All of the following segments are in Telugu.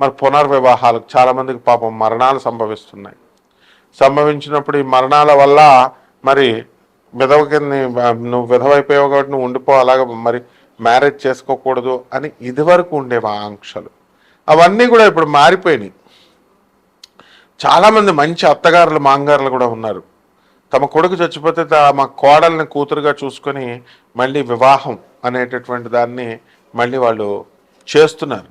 మరి పునర్వివాహాలకు చాలామందికి పాపం మరణాలు సంభవిస్తున్నాయి. సంభవించినప్పుడు ఈ మరణాల వల్ల మరి విధవ కింద నువ్వు విధవైపోయావు కాబట్టి నువ్వు ఉండిపో అలాగ మరి మ్యారేజ్ చేసుకోకూడదు అని ఇదివరకు ఉండేవి ఆంక్షలు. అవన్నీ కూడా ఇప్పుడు మారిపోయినాయి. చాలామంది మంచి అత్తగారులు మాంగారులు కూడా ఉన్నారు. తమ కొడుకు చచ్చిపోతే మా కోడల్ని కూతురుగా చూసుకొని మళ్ళీ వివాహం అనేటటువంటి దాన్ని మళ్ళీ వాళ్ళు చేస్తున్నారు.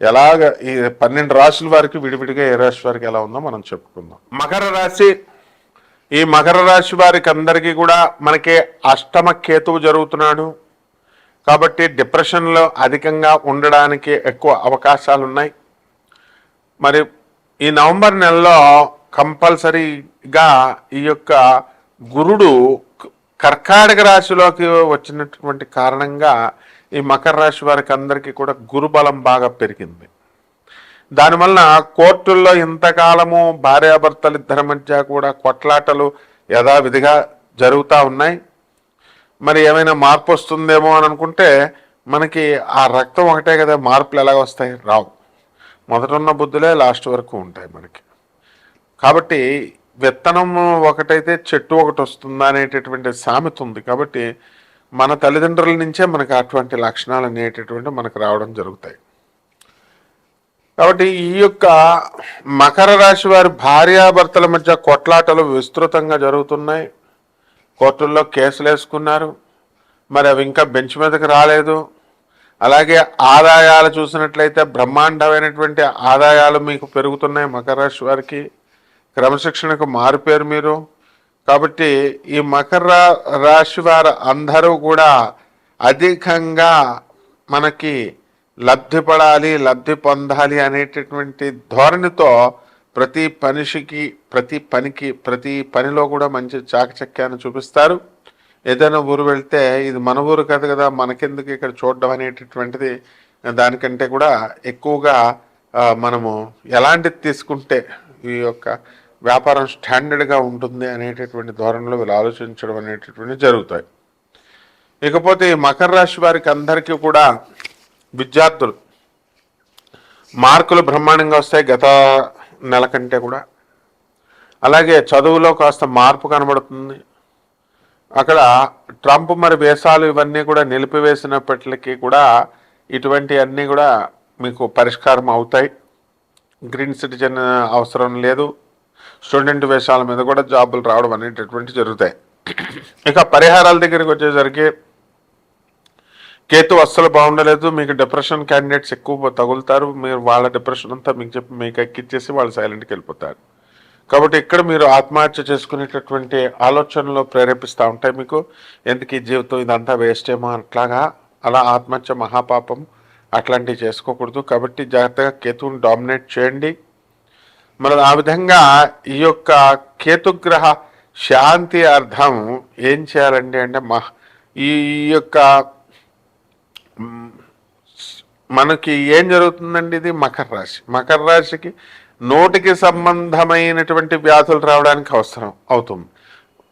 ఎలాగ ఈ పన్నెండు రాశుల వారికి విడివిడిగా ఏ రాశి వారికి ఎలా ఉందో మనం చెప్పుకుందాం. మకర రాశి ఈ మకర రాశి వారికి అందరికీ కూడా మనకి అష్టమ కేతువు జరుగుతున్నాడు. కాబట్టి డిప్రెషన్లో అధికంగా ఉండడానికి ఎక్కువ అవకాశాలు ఉన్నాయి మరి ఈ నవంబర్ నెలలో కంపల్సరీగా ఈ యొక్క గురుడు కర్కాటక రాశిలోకి వచ్చినటువంటి కారణంగా ఈ మకర రాశి వారికి అందరికీ కూడా గురుబలం బాగా పెరిగింది. దానివలన కోర్టుల్లో ఇంతకాలము భార్యాభర్తలు ఇద్దరి మధ్య కూడా కొట్లాటలు యథావిధిగా జరుగుతూ ఉన్నాయి. మరి ఏమైనా మార్పు వస్తుందేమో అని అనుకుంటే మనకి ఆ రక్తం ఒకటే కదా మార్పులు ఎలాగ వస్తాయి? రావు. మొదట ఉన్న బుద్ధులే లాస్ట్ వరకు ఉంటాయి మనకి. కాబట్టి విత్తనం ఒకటైతే చెట్టు ఒకటి వస్తుందా అనేటటువంటి సామెత ఉంది. కాబట్టి మన తల్లిదండ్రుల నుంచే మనకు అటువంటి లక్షణాలు అనేటటువంటి మనకు రావడం జరుగుతాయి. కాబట్టి ఈ యొక్క మకర రాశి వారి భార్యాభర్తల మధ్య కొట్లాటలు విస్తృతంగా జరుగుతున్నాయి. కోర్టుల్లో కేసులు వేసుకున్నారు. మరి అవి ఇంకా బెంచ్ మీదకి రాలేదు. అలాగే ఆదాయాలు చూసినట్లయితే బ్రహ్మాండమైనటువంటి ఆదాయాలు మీకు పెరుగుతున్నాయి మకర రాశి వారికి. క్రమశిక్షణకు మారిపోయారు మీరు. కాబట్టి ఈ మకర రాశి వారు అందరూ కూడా అధికంగా మనకి లబ్ధి పడాలి లబ్ధి పొందాలి అనేటటువంటి ధోరణితో ప్రతి పనిషికి ప్రతి పనికి ప్రతి పనిలో కూడా మంచి చాకచక్యాన్ని చూపిస్తారు. ఏదైనా ఊరు వెళ్తే ఇది మన ఊరు కాదు కదా మనకెందుకు ఇక్కడ చూడడం అనేటటువంటిది దానికంటే కూడా ఎక్కువగా మనము ఎలాంటిది తీసుకుంటే ఈ యొక్క వ్యాపారం స్టాండర్డ్గా ఉంటుంది అనేటటువంటి ధోరణిలో వీళ్ళు ఆలోచించడం అనేటటువంటి జరుగుతాయి. ఇకపోతే ఈ మకర రాశి వారికి అందరికీ కూడా విద్యార్థులు మార్కులు బ్రహ్మాండంగా వస్తాయి గత నెల కంటే కూడా. అలాగే చదువులో కాస్త మార్పు కనబడుతుంది. అక్కడ ట్రంప్ మరి వేసాలు ఇవన్నీ కూడా నిలిపివేసినప్పటికీ కూడా ఇటువంటి అన్నీ కూడా మీకు పరిష్కారం అవుతాయి. గ్రీన్ సిటిజన్ అవసరం లేదు. స్టూడెంట్ వేషాల మీద కూడా జాబులు రావడం అనేటటువంటి జరుగుతాయి. ఇక పరిహారాల దగ్గరికి వచ్చేసరికి కేతు అస్సలు బాగుండలేదు. మీకు డిప్రెషన్ క్యాండిడేట్స్ ఎక్కువ తగులుతారు. మీరు వాళ్ళ డిప్రెషన్ అంతా మీకు చెప్పి మీకు ఎక్కిచ్చేసి వాళ్ళు సైలెంట్కి వెళ్ళిపోతారు. కాబట్టి ఇక్కడ మీరు ఆత్మహత్య చేసుకునేటటువంటి ఆలోచనలు ప్రేరేపిస్తూ ఉంటాయి మీకు. ఎందుకు ఈ జీవితం ఇదంతా వేస్ట్ ఏమో అట్లాగా? అలా ఆత్మహత్య మహాపాపం అట్లాంటివి చేసుకోకూడదు. కాబట్టి జాగ్రత్తగా కేతువుని డామినేట్ చేయండి. మరి ఆ విధంగా ఈ యొక్క కేతుగ్రహ శాంతి అర్థం ఏం చేయాలండి అంటే మహ ఈ యొక్క మనకి ఏం జరుగుతుందండి ఇది? మకర రాశి. మకర రాశికి నోటికి సంబంధమైనటువంటి వ్యాధులు రావడానికి అవసరం అవుతుంది.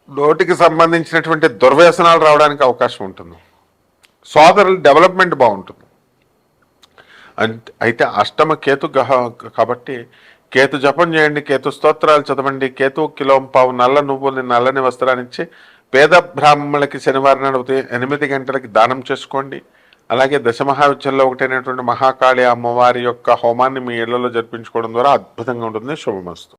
నోటికి సంబంధించినటువంటి దుర్వ్యసనాలు రావడానికి అవకాశం ఉంటుంది. సోదరుల డెవలప్మెంట్ బాగుంటుంది. అయితే అష్టమ కేతు గ్రహ కాబట్టి కేతు జపం చేయండి కేతు స్తోత్రాలు చదవండి కేతు కిలోం పావు నల్ల నువ్వుల్ని నల్లని వస్త్రాన్నిచ్చి పేద బ్రాహ్మణులకి శనివారం నాడు ఉదయం ఎనిమిది గంటలకి దానం చేసుకోండి. అలాగే దశమహావిద్యంలో ఒకటైనటువంటి మహాకాళి అమ్మవారి యొక్క హోమాన్ని మీ ఇళ్ళలో జరిపించుకోవడం ద్వారా అద్భుతంగా ఉంటుంది. శుభమస్తు.